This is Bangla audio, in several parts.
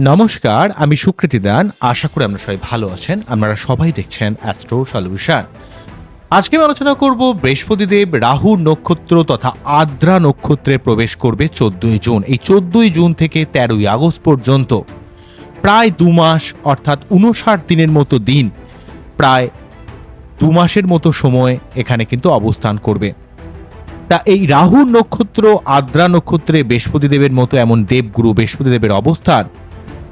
নমস্কার, আমি সুকৃতি দান। আশা করি আপনারা সবাই ভালো আছেন। আপনারা সবাই দেখছেন অ্যাস্ট্রো সলিউশন আজকে আমি আলোচনা করব বৃহস্পতিদেব, রাহু নক্ষত্র তথা আদ্রা নক্ষত্রে প্রবেশ করবে চোদ্দই জুন। এই চোদ্দই জুন থেকে তেরোই আগস্ট পর্যন্ত। প্রায় দু মাস, অর্থাৎ উনষাট দিনের মতো দিন। প্রায় দু মাসের মতো সময় এখানে কিন্তু অবস্থান করবে। তা এই রাহু নক্ষত্র, আদ্রা নক্ষত্রে বৃহস্পতিদেবের মতো এমন দেবগুরু বৃহস্পতিদেবের অবস্থান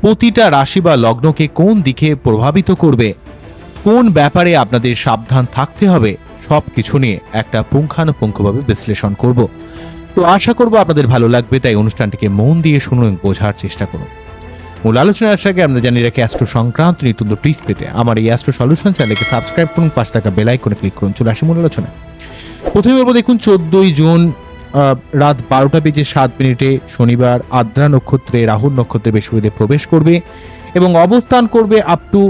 প্রতিটা রাশি বা লগ্নকে কোন দিকে প্রভাবিত করবে? কোন ব্যাপারে আপনাদের সাবধান থাকতে হবে? সব কিছু নিয়ে একটা পুঙ্খানুপুঙ্খভাবে বিশ্লেষণ করব। তো আশা করব আপনাদের ভালো লাগবে, তাই অনুষ্ঠানটিকে মন দিয়ে শুনুন বোঝার চেষ্টা করুন। মূল আলোচনার আসার আগে আপনাদের জানিয়ে রাখি অ্যাস্ট্রো সংক্রান্ত নিত্যন্ত টিপস পেতে আমার এই অ্যাস্ট্রো সলিউশন চ্যানেলকে সাবস্ক্রাইব করুন পাঁচ টাকা বেল আইকনে ক্লিক করুন, চলে আসি মূল আলোচনা প্রথমে বলব দেখুন, চোদ্দই জুন রাত বারোটা বেজে সাত মিনিটে শনিবার আদ্রা নক্ষত্রে রাহুল নক্ষত্রে বৃহস্পতিদেব প্রবেশ করবে এবং অবস্থান করবে আপ টু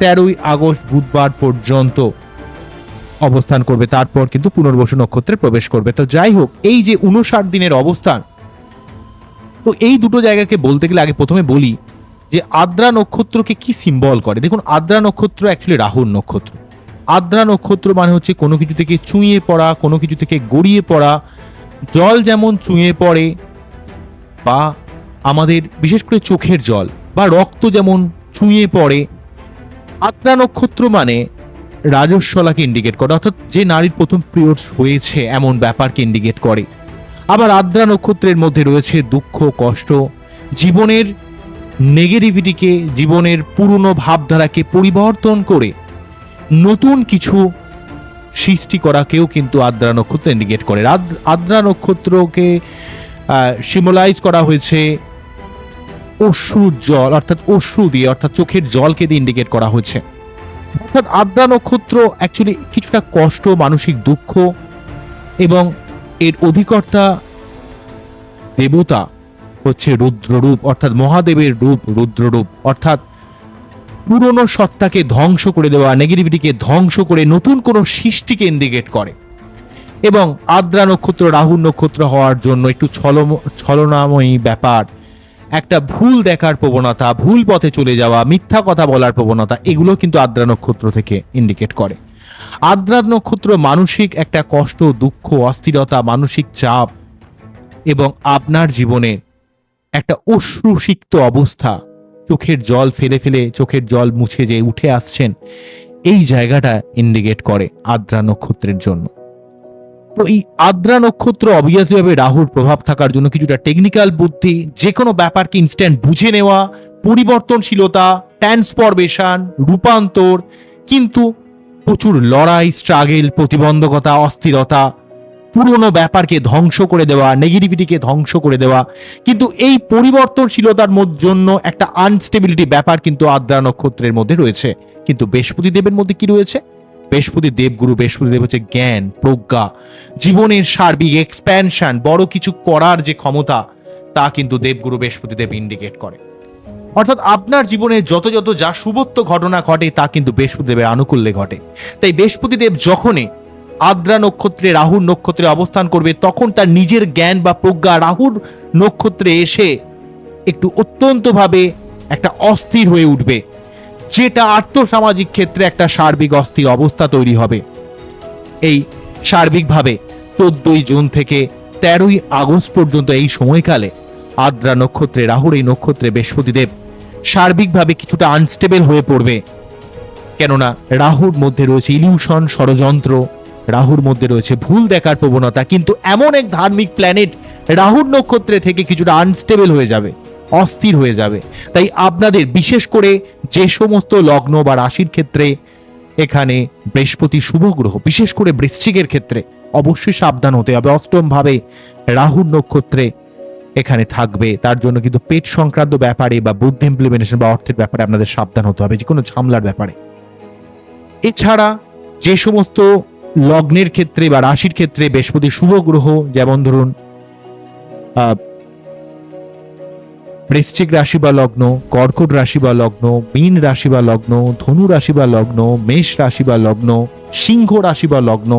তেরোই আগস্ট বুধবার পর্যন্ত। অবস্থান করবে তারপর কিন্তু পুনর্বসু নক্ষত্রে প্রবেশ করবে। তো যাই হোক, এই যে উনষাট দিনের অবস্থান তো এই দুটো জায়গাকে বলতে গেলে আগে প্রথমে বলি যে আদ্রা নক্ষত্রকে কি সিম্বল করে? দেখুন, আদ্রা নক্ষত্র অ্যাকচুয়ালি রাহুর নক্ষত্র। আদ্রা নক্ষত্র মানে হচ্ছে কোনো কিছু থেকে চুঁয়ে পড়া, কোনো কিছু থেকে গড়িয়ে পড়া। জল যেমন চুঁয়ে পড়ে বা আমাদের বিশেষ করে চোখের জল বা রক্ত যেমন চুঁয়ে পড়ে, আদ্রা নক্ষত্র মানে রাজস্বলাকে ইন্ডিকেট করে, অর্থাৎ যে নারীর প্রথম পিরিয়ডস হয়েছে এমন ব্যাপারকে ইন্ডিকেট করে। আবার আদ্রা নক্ষত্রের মধ্যে রয়েছে দুঃখ, কষ্ট। জীবনের নেগেটিভিটিকে জীবনের পুরনো ভাবধারাকে পরিবর্তন করে নতুন কিছু সৃষ্টি করাকেও কিন্তু আদ্রা নক্ষত্র ইন্ডিকেট করে। আদ- আদ্রা নক্ষত্রকে সিমোলাইজ করা হয়েছে অশ্রুর জল, অর্থাৎ অশ্রু দিয়ে, অর্থাৎ চোখের জলকে দিয়ে ইন্ডিকেট করা হয়েছে। অর্থাৎ আদ্রা নক্ষত্র অ্যাকচুয়ালি কিছুটা কষ্ট, মানসিক দুঃখ এবং এর অধিকর্তা দেবতা হচ্ছে রুদ্ররূপ, অর্থাৎ মহাদেবের রূপ রুদ্ররূপ, অর্থাৎ পুরনো সত্তাকে ধ্বংস করে দেওয়া, নেগেটিভিটিকে ধ্বংস করে নতুন কোনো সৃষ্টিকে ইন্ডিকেট করে। এবং আদ্রা নক্ষত্র, রাহু নক্ষত্র হওয়ার জন্য একটু ছলম, ছলনাময়ী ব্যাপার। একটা ভুল দেখার প্রবণতা, ভুল পথে চলে যাওয়া, মিথ্যা কথা বলার প্রবণতা, এগুলো কিন্তু আদ্রা নক্ষত্র থেকে ইন্ডিকেট করে। আদ্রা নক্ষত্র মানসিক একটা কষ্ট, দুঃখ, অস্থিরতা, মানসিক চাপ এবং আপনার জীবনে একটা অশ্রুসিক্ত অবস্থা। চোখের জল ফেলে ফেলে চোখের জল মুছে যে উঠে আসছেন, এই জায়গাটা ইন্ডিকেট করে আদ্রা নক্ষত্রের জন্য। তো এই আদ্রা নক্ষত্র অবভিয়াসলি ভাবে রাহুর প্রভাব থাকার জন্য কিছুটা টেকনিক্যাল বুদ্ধি যে কোনো ব্যাপারকে ইনস্ট্যান্ট বুঝে নেওয়া, পরিবর্তনশীলতা ট্রান্সফরমেশন রূপান্তর, কিন্তু প্রচুর লড়াই স্ট্রাগেল প্রতিবন্ধকতা, অস্থিরতা, পুরনো ব্যাপারকে ধ্বংস করে দেওয়া নেগেটিভিটিকে ধ্বংস করে দেওয়া। কিন্তু এই পরিবর্তনশীলতার জন্য একটা আনস্টেবিলিটি ব্যাপার কিন্তু আদ্রা নক্ষত্রের মধ্যে রয়েছে। কিন্তু বৃহস্পতি দেবের মধ্যে কি রয়েছে? বৃহস্পতি দেবগুরু, বৃহস্পতি দেব হচ্ছে জ্ঞান, প্রজ্ঞা। জীবনের সার্বিক এক্সপ্যানশন বড় কিছু করার যে ক্ষমতা, তা কিন্তু দেবগুরু বৃহস্পতি দেব ইন্ডিকেট করে। অর্থাৎ আপনার জীবনে যত যত যা শুভত্ব ঘটনা ঘটে, তা কিন্তু বৃহস্পতিদেবের আনুকূল্যে ঘটে। তাই বৃহস্পতিদেব যখনই আদ্রা নক্ষত্রে, রাহুর নক্ষত্রে অবস্থান করবে, তখন তার নিজের জ্ঞান বা প্রজ্ঞা রাহুর নক্ষত্রে এসে একটু অত্যন্তভাবে একটা অস্থির হয়ে উঠবে, যেটা আর্থসামাজিক ক্ষেত্রে একটা সার্বিক অস্থির অবস্থা তৈরি হবে। এই সার্বিকভাবে চোদ্দই জুন থেকে তেরোই আগস্ট পর্যন্ত এই সময়কালে আদ্রা নক্ষত্রে, রাহুর এই নক্ষত্রে বৃহস্পতিদেব সার্বিকভাবে কিছুটা আনস্টেবল হয়ে পড়বে। কেননা, রাহুর মধ্যে রয়েছে ইলিউশন ষড়যন্ত্র, রাহুর মধ্যে রয়েছে ভুল দেখার প্রবণতা, কিন্তু এমন এক ধার্মিক প্ল্যানেট রাহুর নক্ষত্রে থেকে কিছুটা আনস্টেবল হয়ে যাবে, অস্থির হয়ে যাবে। তাই আপনাদের, বিশেষ করে যে সমস্ত লগ্ন বা রাশির ক্ষেত্রে এখানে বৃহস্পতি শুভ গ্রহ, বিশেষ করে বৃশ্চিকের ক্ষেত্রে অবশ্যই সাবধান হতে হবে। অষ্টম ভাবে রাহুর নক্ষত্রে এখানে থাকবে। তার জন্য কিন্তু পেট সংক্রান্ত ব্যাপারে বা বুদ্ধি ইমপ্লিমেন্টেশন বা অর্থের ব্যাপারে আপনাদের সাবধান হতে হবে, যে কোনো ঝামলার ব্যাপারে। এছাড়া যে সমস্ত লগ্নের ক্ষেত্রে বা রাশির ক্ষেত্রে বৃহস্পতি শুভ গ্রহ, যেমন ধরুন বৃশ্চিক রাশি বা লগ্ন, কর্কট রাশি বা লগ্ন, মীন রাশি বা লগ্ন, ধনু রাশি বা লগ্ন, মেষ রাশি বা লগ্ন, সিংহ রাশি বা লগ্ন,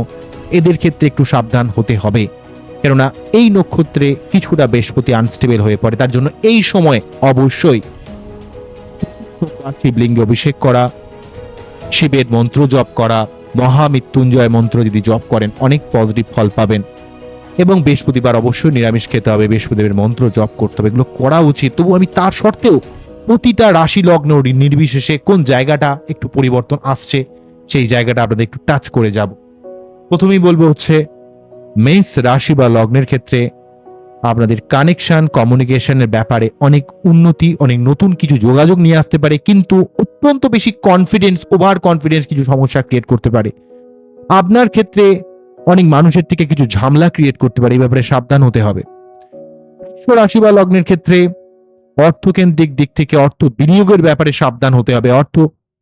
এদের ক্ষেত্রে একটু সাবধান হতে হবে। কেননা এই নক্ষত্রে কিছুটা বৃহস্পতি আনস্টেবল হয়ে পড়ে। তার জন্য এই সময় অবশ্যই শিবলিঙ্গে অভিষেক করা, শিবের মন্ত্র জপ করা, মহামৃত্যুঞ্জয় মন্ত্র যদি জপ করেন, অনেক পজিটিভ ফল পাবেন। এবং বৃহস্পতিবার অবশ্যই নিরামিষ খেতে হবে বৃহস্পতিদেবের মন্ত্র জপ করতে হবে, এগুলো করা উচিত। তবু আমি তার সত্ত্বেও প্রতিটা রাশি লগ্ন নির্বিশেষে কোন জায়গাটা একটু পরিবর্তন আসছে, সেই জায়গাটা আপনাদের একটু টাচ করে যাব। প্রথমেই বলব হচ্ছে মেষ রাশি বা লগ্নের ক্ষেত্রে আপনাদের কানেকশন কমিউনিকেশনের ব্যাপারে অনেক উন্নতি, অনেক নতুন কিছু যোগাযোগ নিয়ে আসতে পারে, কিন্তু অত্যন্ত বেশি কনফিডেন্স ওভার কনফিডেন্স কিছু সমস্যা ক্রিয়েট করতে পারে। আপনার ক্ষেত্রে অনেক মানুষের থেকে কিছু ঝামেলা ক্রিয়েট করতে পারে, এই ব্যাপারে সাবধান হতে হবে। রাশি বা লগ্নের ক্ষেত্রে অর্থকেন্দ্রিক দিক থেকে অর্থ বিনিয়োগের ব্যাপারে সাবধান হতে হবে, অর্থ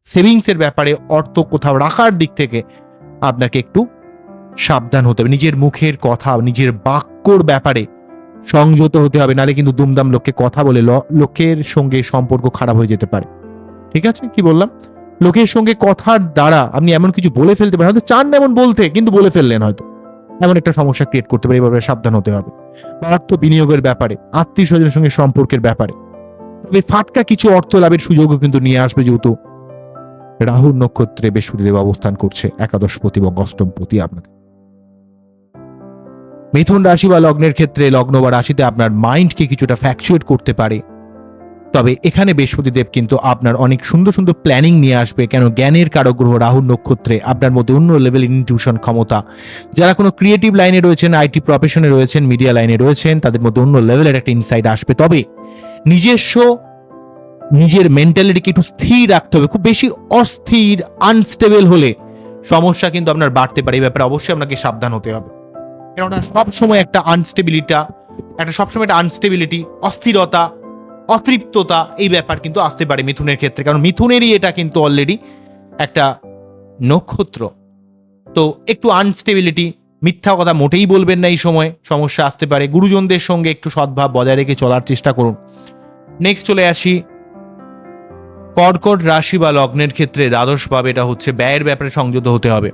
সেভিংসের ব্যাপারে অর্থ কোথাও রাখার দিক থেকে আপনাকে একটু সাবধান হতে হবে। নিজের মুখের কথা, নিজের বাক্যর ব্যাপারে সংযত হতে হবে নাহলে কিন্তু দুমদাম লোককে কথা বলে লোকের সঙ্গে সম্পর্ক খারাপ হয়ে যেতে পারে। ঠিক আছে? কি বললাম? লোকের সঙ্গে কথার দ্বারা আপনি এমন কিছু বলে ফেলতে পারেন, হয়তো চান এমন বলতে, কিন্তু বলে ফেললেন হয়তো। এমন একটা সমস্যা ক্রিয়েট করতে পারে, এভাবে সাবধান হতে হবে। অর্থ বিনিয়োগের ব্যাপারে আত্মীয় স্বজনের সঙ্গে সম্পর্কের ব্যাপারে। তবে ফাটকা কিছু অর্থ লাভের সুযোগও কিন্তু নিয়ে আসবে, যেহেতু রাহুর নক্ষত্রে বৃহস্পতিদেব অবস্থান করছে, একাদশ একাদশপতি এবং অষ্টমপতি আপনাদের। মিথুন রাশি বা লগ্নের ক্ষেত্রে লগ্ন বা রাশিতে আপনার মাইন্ডকে কিছুটা ফ্যাকচুয়েট করতে পারে। তবে এখানে বৃহস্পতিদেব কিন্তু আপনার অনেক সুন্দর সুন্দর প্ল্যানিং নিয়ে আসবে। কেন? জ্ঞানের কারক গ্রহ রাহুর নক্ষত্রে আপনার মধ্যে অন্য লেভেল ইনটিউশন ক্ষমতা। যারা কোনো ক্রিয়েটিভ লাইনে রয়েছেন আইটি প্রফেশনে রয়েছেন মিডিয়া লাইনে রয়েছেন, তাদের মধ্যে অন্য লেভেলের একটা ইনসাইড আসবে। তবে নিজস্ব, নিজের মেন্টালিটিকে একটু স্থির রাখতে হবে। খুব বেশি অস্থির আনস্টেবল হলে সমস্যা কিন্তু আপনার বাড়তে পারে। এই ব্যাপারে অবশ্যই আপনাকে সাবধান হতে হবে। কেননা সবসময় একটা আনস্টেবিলিটা একটা সবসময় একটা আনস্টেবিলিটি অস্থিরতা, অতৃপ্ততা, এই ব্যাপার কিন্তু আসতে পারে মিথুনের ক্ষেত্রে। কারণ মিথুনেরই এটা কিন্তু অলরেডি একটা নক্ষত্র। তো একটু আনস্টেবিলিটি মিথ্যা কথা মোটেই বলবেন না এই সময়, সমস্যা আসতে পারে। গুরুজনদের সঙ্গে একটু সদ্ভাব বজায় রেখে চলার চেষ্টা করুন। নেক্সট চলে আসি। কর্কট রাশি বা লগ্নের ক্ষেত্রে দ্বাদশ ভাবে এটা হচ্ছে ব্যয়ের ব্যাপারে সংযত হতে হবে।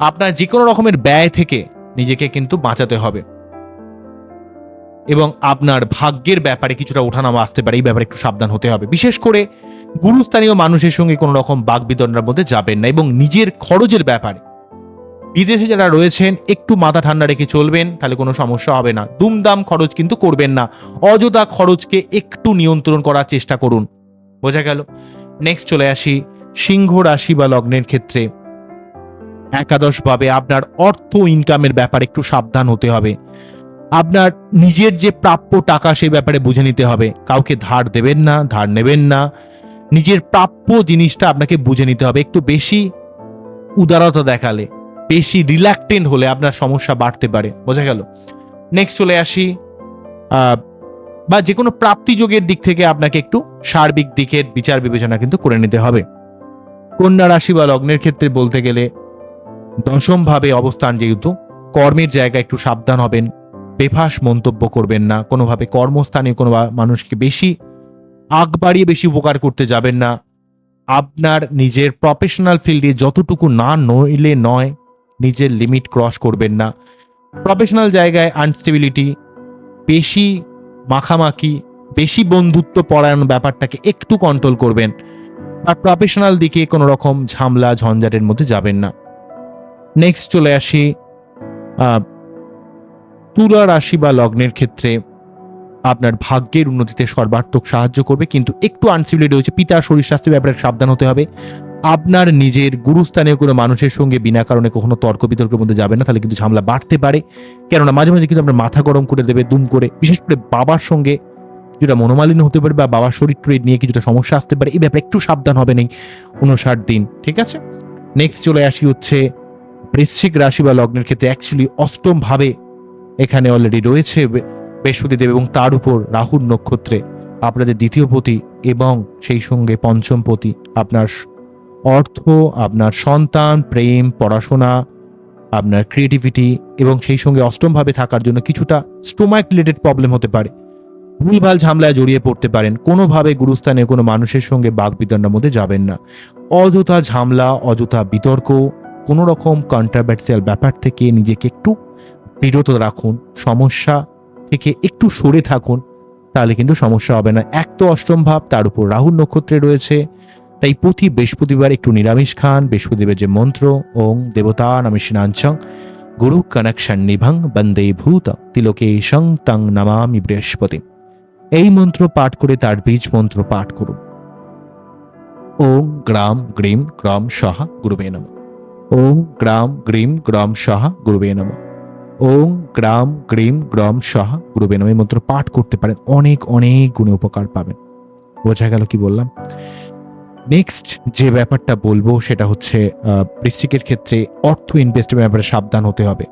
আপনার যে কোনো রকমের ব্যয় থেকে নিজেকে কিন্তু বাঁচাতে হবে। এবং আপনার ভাগ্যের ব্যাপারে কিছুটা ওঠানামা আসতে পারে, এই ব্যাপারে একটু সাবধান হতে হবে। বিশেষ করে গুরুস্থানীয় মানুষের সঙ্গে কোনো রকম বাগবিদণ্ডার মধ্যে যাবেন না এবং নিজের খরচের ব্যাপারে। বিদেশে যারা রয়েছেন, একটু মাথা ঠান্ডা রেখে চলবেন, তাহলে কোনো সমস্যা হবে না। দুমদাম খরচ কিন্তু করবেন না। অযথা খরচকে একটু নিয়ন্ত্রণ করার চেষ্টা করুন। বোঝা গেল? নেক্সট চলে আসি সিংহ রাশি বা লগ্নের ক্ষেত্রে। একাদশ ভাবে আপনার অর্থ ইনকামের ব্যাপারে একটু সাবধান হতে হবে। আপনার নিজের যে প্রাপ্য টাকা সেই ব্যাপারে বুঝে নিতে হবে। কাউকে ধার দেবেন না, ধার নেবেন না। নিজের প্রাপ্য জিনিসটা আপনাকে বুঝে নিতে হবে। একটু বেশি উদারতা দেখালে, বেশি রিল্যাক্টেন্ট হলে আপনার সমস্যা বাড়তে পারে। বোঝা গেল? নেক্সট চলে আসি। বা যে কোনো প্রাপ্তিযোগের দিক থেকে আপনাকে একটু সার্বিক দিকের বিচার বিবেচনা কিন্তু করে নিতে হবে। কন্যা রাশি বা লগ্নের ক্ষেত্রে বলতে গেলে দশম ভাবে অবস্থান যেহেতু, কর্মের জায়গায় একটু সাবধান হবেন, বেফাস মন্তব্য করবেন না, কোনোভাবে কর্মস্থানে কোনো মানুষকে বেশি আগ বাড়িয়ে বেশি উপকার করতে যাবেন না। আপনার নিজের প্রফেশনাল ফিল্ডে যতটুকু না নইলে নয়, নিজের লিমিট ক্রস করবেন না। প্রফেশনাল জায়গায় আনস্টেবিলিটি বেশি মাখামাখি, বেশি বন্ধুত্ব পরায়ণ ব্যাপারটাকে একটু কন্ট্রোল করবেন। আর প্রফেশনাল দিকে কোনো রকম ঝামলা, ঝঞ্ঝাটের মধ্যে যাবেন না। নেক্সট চলে আসি তুলা রাশি বা লগ্নের ক্ষেত্রে আপনার ভাগ্যের উন্নতিতে সর্বাত্মক সাহায্য করবে, কিন্তু একটু আনসিবিলিটি হচ্ছে পিতার শরীর স্বাস্থ্যের ব্যাপারে সাবধান হতে হবে। আপনার নিজের গুরুস্থানীয় কোনো মানুষের সঙ্গে বিনা কারণে কখনো তর্ক বিতর্কের মধ্যে যাবে না, তাহলে কিন্তু ঝামেলা বাড়তে পারে। কেননা মাঝে মাঝে কিন্তু আপনার মাথা গরম করে দেবে, দুম করে, বিশেষ করে বাবার সঙ্গে কিছুটা মনোমালিন্য হতে পারে বা বাবার শরীর টরীর নিয়ে কিছুটা সমস্যা আসতে পারে, এই ব্যাপারে একটু সাবধান হবে নেই উনষাট দিন, ঠিক আছে? নেক্সট চলে আসি হচ্ছে বৃশ্চিক রাশি বা লগ্নের ক্ষেত্রে অ্যাকচুয়ালি অষ্টম ভাবে এখানে অলরেডি রয়েছে বৃহস্পতিদেব এবং তার উপর রাহুর নক্ষত্রে আপনাদের দ্বিতীয় পতি এবং সেই সঙ্গে পঞ্চম পতি, আপনার অর্থ, আপনার সন্তান, প্রেম, পড়াশোনা, আপনার ক্রিয়েটিভিটি এবং সেই সঙ্গে অষ্টম ভাবে থাকার জন্য কিছুটা স্টোমাক রিলেটেড প্রবলেম হতে পারে। ভুলভাল ঝামলায় জড়িয়ে পড়তে পারেন। কোনোভাবে গুরুস্থানে কোনো মানুষের সঙ্গে বাক বিতণ্ডার মধ্যে যাবেন না। অযথা ঝামলা, অযথা বিতর্ক কোনো রকম কন্ট্রাভার্সিয়াল ব্যাপার থেকে নিজেকে একটু বিরত রাখুন, সমস্যা থেকে একটু সরে থাকুন, তাহলে কিন্তু সমস্যা হবে না। এক তো অষ্টম ভাব, তার উপর রাহুল নক্ষত্রে রয়েছে। তাই প্রতি বৃহস্পতিবার একটু নিরামিষ খান। বৃহস্পতিবার যে মন্ত্র, ওং দেবতা নামে সিনাঞ্চং গুরু কনকশন নিভং বন্দে ভূত তিলকে তিলোকেশং তং নমামি বৃহস্পতি। এই মন্ত্র পাঠ করে তার বীজ মন্ত্র পাঠ করুন। ওং গ্রাম গ্রীম গ্রাম সহা গুরুবে নম। ওং গ্রাম গ্রীম গ্রাম সাহা গুরুবে নম। ওং গ্রাম গ্রীম গ্রাম সাহা গুরুবে নম। এই মন্ত্র পাঠ করতে পারেন, অনেক অনেক গুণে উপকার পাবেন। বোঝা গেল কি বললাম? নেক্সট যে ব্যাপারটা বলব সেটা হচ্ছে বৃশ্চিকের ক্ষেত্রে অর্থ ইনভেস্টের ব্যাপারে সাবধান হতে হবে।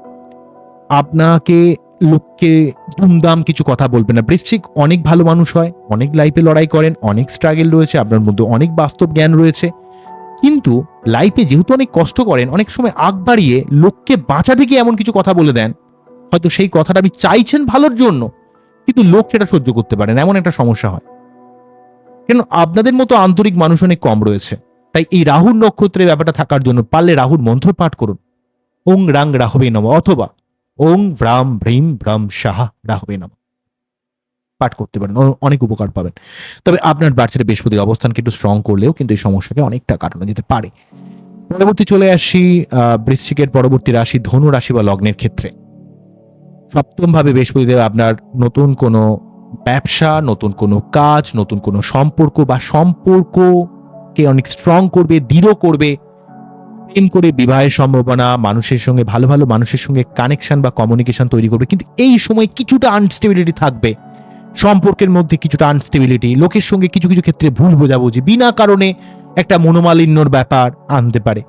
আপনাকে, লোককে দুমদাম কিছু কথা বলবে না। বৃশ্চিক অনেক ভালো মানুষ হয়, অনেক লাইফে লড়াই করেন, অনেক স্ট্রাগল রয়েছে, আপনার মধ্যে অনেক বাস্তব জ্ঞান রয়েছে। কিন্তু লাইফে যেহেতু অনেক কষ্ট করেন, অনেক সময় আগ বাড়িয়ে লোককে বাঁচাতে গিয়ে এমন কিছু কথা বলে দেন। হয়তো সেই কথাটা আপনি চাইছেন ভালোর জন্য, কিন্তু লোক সেটা সহ্য করতে পারেন, এমন একটা সমস্যা হয়। কেন, আপনাদের মতো আন্তরিক মানুষ অনেক কম রয়েছে। তাই এই রাহুর নক্ষত্রের ব্যাপারটা থাকার জন্য পারলে রাহুর মন্ত্র পাঠ করুন। ওং রাং রাহবে নম, অথবা ওং ভ্রাম ভ্রীম ভ্রাম সাহা রাহবে নম। পাঠ করতে পারেন অনেক উপকার পাবেন। তবে আপনার বাচ্চার বৃহস্পতির অবস্থানকে একটু স্ট্রং করলেও কিন্তু এই সমস্যাকে অনেকটা কাটানো যেতে পারে। পরবর্তী চলে আসি বৃশ্চিকের পরবর্তী রাশি ধনু রাশি বা লগ্নের ক্ষেত্রে। সপ্তম ভাবে বৃহস্পতিদেব আপনার নতুন কোনো ব্যবসা, নতুন কোনো কাজ, নতুন কোনো সম্পর্ক বা সম্পর্ককে অনেক স্ট্রং করবে, দৃঢ় করবে। প্রেম করে বিবাহের সম্ভাবনা, মানুষের সঙ্গে, ভালো ভালো মানুষের সঙ্গে কানেকশন বা কমিউনিকেশন তৈরি করবে। কিন্তু এই সময় কিছুটা আনস্টেবিলিটি থাকবে। সম্পর্কের মধ্যে কিছুটা আনস্টেবিলিটি লোকের সঙ্গে কিছু কিছু ক্ষেত্রে ভুল বোঝাবুঝি, বিনা কারণে একটা মনোমালিন্যর ব্যাপার আনতে পারে।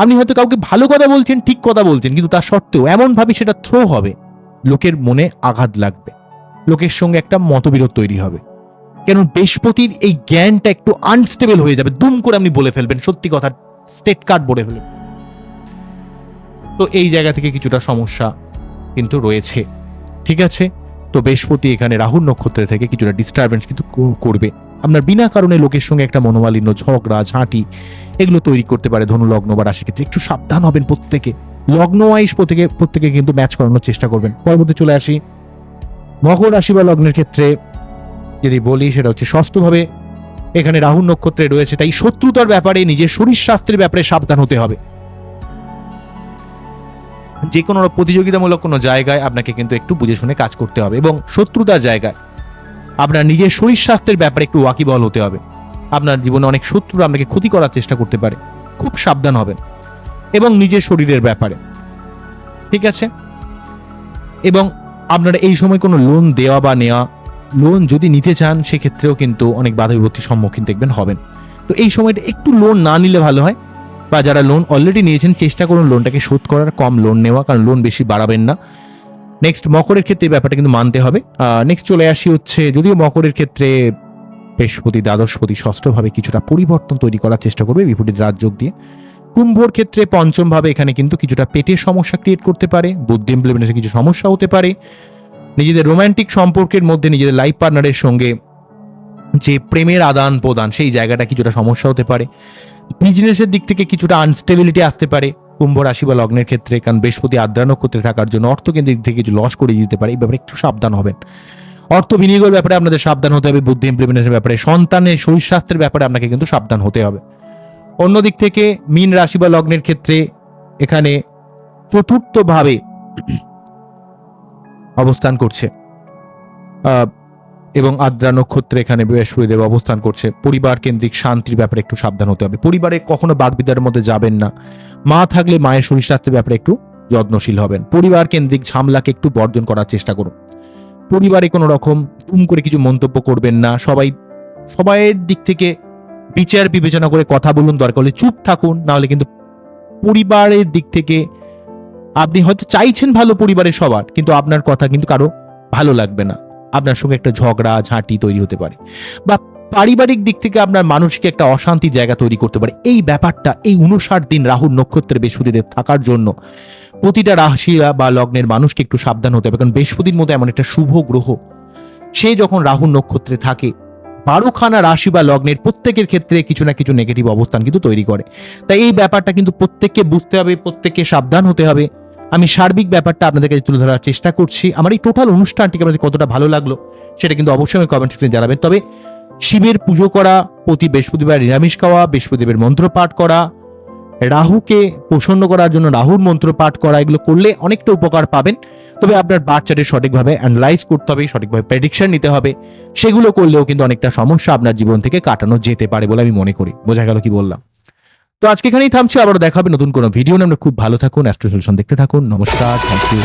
আপনি হয়তো কাউকে ভালো কথা বলছেন, ঠিক কথা বলছেন, কিন্তু তা সত্ত্বেও এমনভাবে সেটা থ্রো হবে, লোকের মনে আঘাত লাগবে, লোকের সঙ্গে একটা মতবিরোধ তৈরি হবে। কেন বৃহস্পতির এই জ্ঞানটা একটু আনস্টেবল হয়ে যাবে, দুম করে আপনি বলে ফেলবেন, সত্যি কথা স্টেট কার্ড বলে ফেলবেন। তো এই জায়গা থেকে কিছুটা সমস্যা কিন্তু রয়েছে, ঠিক আছে? তো বৃহস্পতি এখানে রাহুল নক্ষত্রে থেকে কিছুটা ডিস্টারবেন্স কিন্তু করবে। আপনার বিনা কারণে লোকের সঙ্গে একটা মনোমালিন্য ঝগড়া ঝাঁটি এগুলো তৈরি করতে পারে ধনু, লগ্ন বা রাশি ক্ষেত্রে একটু সাবধান হবেন প্রত্যেকে। লগ্ন ওয়াইজ প্রত্যেকে প্রত্যেকে কিন্তু ম্যাচ করানোর চেষ্টা করবেন। পরবর্তী চলে আসি। মকর রাশি বা লগ্নের ক্ষেত্রে যদি বলি, সেটা হচ্ছে ষষ্ঠভাবে এখানে রাহুল নক্ষত্রে রয়েছে, তাই শত্রুতার ব্যাপারে, নিজের শরীর স্বাস্থ্যের ব্যাপারে সাবধান হতে হবে। যে কোনো প্রতিযোগিতামূলক কোনো জায়গায় আপনাকে কিন্তু একটু বুঝে শুনে কাজ করতে হবে এবং শত্রুতার জায়গায়। আপনার নিজের শরীর স্বাস্থ্যের ব্যাপারে একটু ওয়াকিবল হতে হবে। আপনার জীবনে অনেক শত্রুরা আপনাকে ক্ষতি করার চেষ্টা করতে পারে। খুব সাবধান হবেন। এবং নিজের শরীরের ব্যাপারে। ঠিক আছে? এবং আপনারা এই সময় কোনো লোন দেওয়া বা নেওয়া লোন যদি নিতে চান, সেক্ষেত্রেও কিন্তু অনেক বাধা বিপত্তির সম্মুখীন দেখবেন হবেন। তো এই সময়টা একটু লোন না নিলে ভালো হয়। বা যারা লোন অলরেডি নিয়েছেন, চেষ্টা করুন লোনটাকে শোধ করার, কম লোন নেওয়া, কারণ লোন বেশি বাড়াবেন না। নেক্সট মকরের ক্ষেত্রে ব্যাপারটা কিন্তু মানতে হবে। নেক্সট চলে আসি হচ্ছে, যদিও মকরের ক্ষেত্রে বৃহস্পতি, দ্বাদশপতি, ষষ্ঠভাবে কিছুটা পরিবর্তন তৈরি করার চেষ্টা করবে বিপরীত রাজযোগ দিয়ে। কুম্ভর ক্ষেত্রে পঞ্চম ভাবে এখানে কিন্তু কিছুটা পেটের সমস্যা ক্রিয়েট করতে পারে, বুদ্ধি ইমপ্লিমেন্টেশনে কিছু সমস্যা হতে পারে। নিজেদের রোমান্টিক সম্পর্কের মধ্যে নিজেদের লাইফ পার্টনারের সঙ্গে যে প্রেমের আদান প্রদান সেই জায়গাটা কিছুটা সমস্যা হতে পারে। বিজনেসের দিক থেকে কিছুটা আনস্টেবিলিটি আসতে পারে। কুম্ভ রাশি বা লগ্নের ক্ষেত্রে, কারণ বৃহস্পতি আদ্রা নক্ষত্রে থাকার জন্য অর্থকেন্দ্রিক দিক থেকে কিছু লস করে দিতে পারে। এই ব্যাপারে একটু সাবধান হবেন। অর্থ বিনিয়োগের ব্যাপারে আপনাদের সাবধান হতে হবে। বুদ্ধি ইমপ্লিমেন্টেশনের ব্যাপারে, সন্তানের শরীর স্বাস্থ্যের ব্যাপারে আপনাকে কিন্তু সাবধান হতে হবে। অন্যদিক থেকে, মীন রাশি বা লগ্নের ক্ষেত্রে, এখানে চতুর্থভাবে অবস্থান করছে। এবং আদ্রা নক্ষত্রে এখানে বৃহস্পতিদেব অবস্থান করছে। পরিবার কেন্দ্রিক শান্তির ব্যাপারে একটু সাবধান হতে হবে। পরিবারে কখনো বাগবিদার মধ্যে যাবেন না। মা থাকলে মায়ের শরীর স্বাস্থ্যের ব্যাপারে একটু যত্নশীল হবেন। পরিবার কেন্দ্রিক ঝামলাকে একটু বর্জন করার চেষ্টা করুন। পরিবারে কোনো রকম তুম করে কিছু মন্তব্য করবেন না। সবাই, সবাইয়ের দিক থেকে বিচার বিবেচনা করে কথা বলুন। দরকার হলে চুপ থাকুন। না হলে কিন্তু পরিবারের দিক থেকে আপনি হয়তো চাইছেন ভালো পরিবারের সবার, কিন্তু আপনার কথা কিন্তু কারও ভালো লাগবে না। আপনার সঙ্গে একটা ঝগড়া, ঝাঁটি তৈরি হতে পারে বা পারিবারিক দিক থেকে আপনার মানসিক একটা অশান্তির জায়গা তৈরি করতে পারে। এই ব্যাপারটা, এই উনষাট দিন রাহুর নক্ষত্রে বৃহস্পতিদেব থাকার জন্য প্রতিটা রাশি বা লগ্নের মানুষকে একটু সাবধান হতে হবে। কারণ বৃহস্পতির মতো এমন একটা শুভ গ্রহ। সে যখন রাহুর নক্ষত্রে থাকে, বারোখানা রাশি বা লগ্নের প্রত্যেকের ক্ষেত্রে কিছু না কিছু নেগেটিভ অবস্থান কিন্তু তৈরি করে। তাই এই ব্যাপারটা কিন্তু প্রত্যেককে বুঝতে হবে, প্রত্যেককে সাবধান হতে হবে। আমি সার্বিক ব্যাপারটা আপনাদের কাছে তুলে ধরার চেষ্টা করছি। আমার এই টোটাল অনুষ্ঠানটিকে আপনাদের কতটা ভালো লাগল সেটা কিন্তু অবশ্যই আমি কমেন্ট সেকশনে জানাবেন। তবে শিবের পুজো করা, প্রতি বৃহস্পতিবার নিরামিষ খাওয়া, বৃহস্পতিবার মন্ত্র পাঠ করা, রাহুকে প্রসন্ন করার জন্য রাহুর মন্ত্র পাঠ করা, এগুলো করলে অনেকটা উপকার পাবেন। তবে আপনার বাচ্চাদের সঠিকভাবে অ্যানালাইজ করতে হবে, সঠিকভাবে প্রেডিকশন নিতে হবে। সেগুলো করলেও কিন্তু অনেকটা সমস্যা আপনার জীবন থেকে কাটানো যেতে পারে বলে আমি মনে করি। বোঝা গেল কি বললাম? তো আজকে এখানেই থামছি, আবারও দেখাবে নতুন কোনো ভিডিও নিয়ে। আমরা খুব ভালো থাকুন অ্যাস্ট্রো সলিউশন দেখতে থাকুন নমস্কার থ্যাংক ইউ